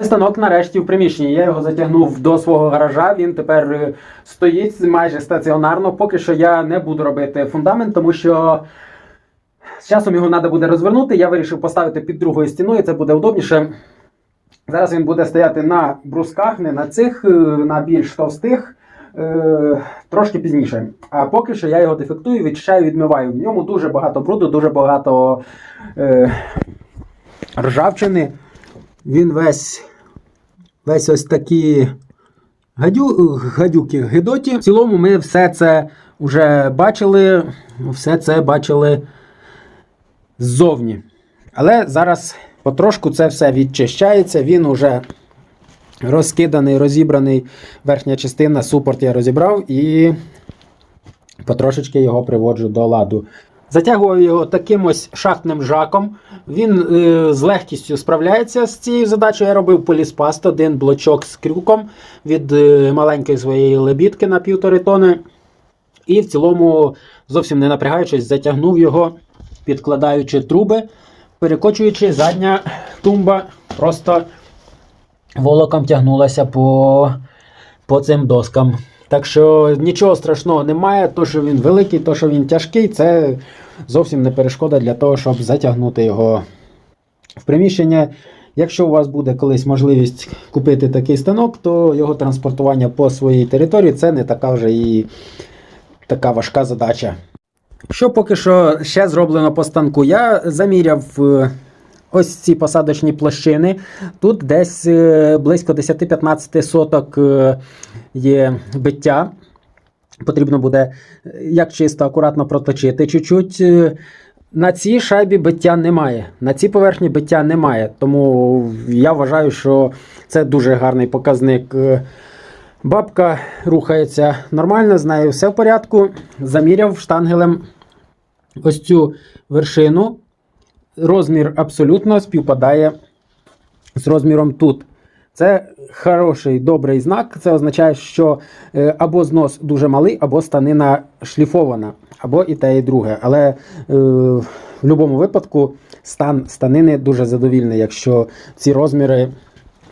Станок нарешті в приміщенні. Я його затягнув до свого гаража. Він тепер е, стоїть майже стаціонарно. Поки що я не буду робити фундамент, тому що з часом його треба буде розвернути. Я вирішив поставити під другою стіною, це буде удобніше. Зараз він буде стояти на брусках, не на цих, е, на більш товстих. е, Трошки пізніше. А поки що я його дефектую, відчищаю, відмиваю. В ньому дуже багато бруду, дуже багато ржавчини. Він весь, весь ось такі гадю, гадюки гидоті. В цілому ми все це вже бачили, все це бачили ззовні. Але зараз потрошку це все відчищається, він уже розкиданий, розібраний. Верхня частина, супорт я розібрав і потрошечки його приводжу до ладу. Затягував його таким ось шахтним жаком. Він е, з легкістю справляється з цією задачею. Я робив поліспаст, один блочок з крюком від е, маленької своєї лебідки на півтори тони. І в цілому, зовсім не напрягаючись, затягнув його, підкладаючи труби, перекочуючи задня тумба, просто волоком тягнулася по, по цим доскам. Так що нічого страшного немає. То, що він великий, то, що він тяжкий, це зовсім не перешкода для того, щоб затягнути його в приміщення. Якщо у вас буде колись можливість купити такий станок, то його транспортування по своїй території це не така вже і така важка задача. Що поки що ще зроблено по станку? Я заміряв е, ось ці посадочні площини. Тут десь е, близько 10-15 соток е, є биття. Потрібно буде е, як чисто, акуратно проточити чуть-чуть. На цій шайбі биття немає. На цій поверхні биття немає. Тому я вважаю, що це дуже гарний показник. Бабка рухається нормально, з нею все в порядку. Заміряв штангелем ось цю вершину. Розмір абсолютно співпадає з розміром тут. Це хороший добрий знак. Це означає, що е, або знос дуже малий, або станина шліфована, або і те, і друге. Але е, в будь-якому випадку стан станини дуже задовільний, якщо ці розміри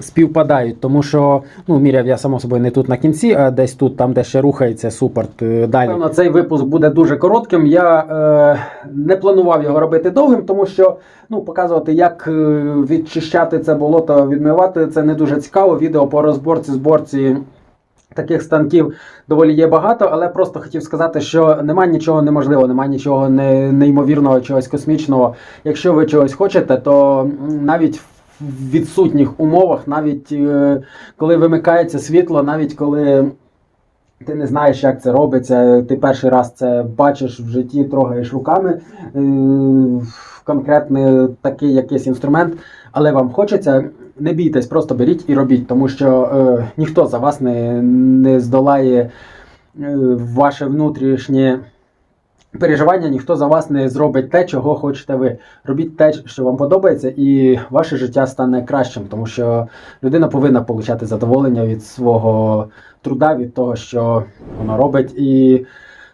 співпадають. Тому що ну, міряв я само собою не тут на кінці, а десь тут, там, де ще рухається супорт е, далі. Певно, цей випуск буде дуже коротким. Я е, не планував його робити довгим, тому що ну, показувати, як е, відчищати це болото, відмивати це не дуже цікаво. Відео по розборці, зборці. Таких станків доволі є багато, але просто хотів сказати, що немає нічого неможливого, немає нічого не, неймовірного, чогось космічного. Якщо ви чогось хочете, то навіть в відсутніх умовах, навіть е, коли вимикається світло, навіть коли ти не знаєш, як це робиться, ти перший раз це бачиш в житті, трогаєш руками. е, Конкретний такий якийсь інструмент, але вам хочеться, не бійтесь, просто беріть і робіть, тому що е, ніхто за вас не, не здолає ваше внутрішнє переживання, ніхто за вас не зробить те, чого хочете ви. Робіть те, що вам подобається, і ваше життя стане кращим, тому що людина повинна отримати задоволення від свого труда, від того, що вона робить. І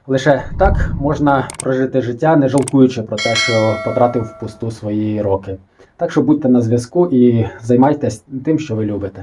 лише так можна прожити життя, не жалкуючи про те, що потратив впусту свої роки. Так що будьте на зв'язку і займайтесь тим, що ви любите.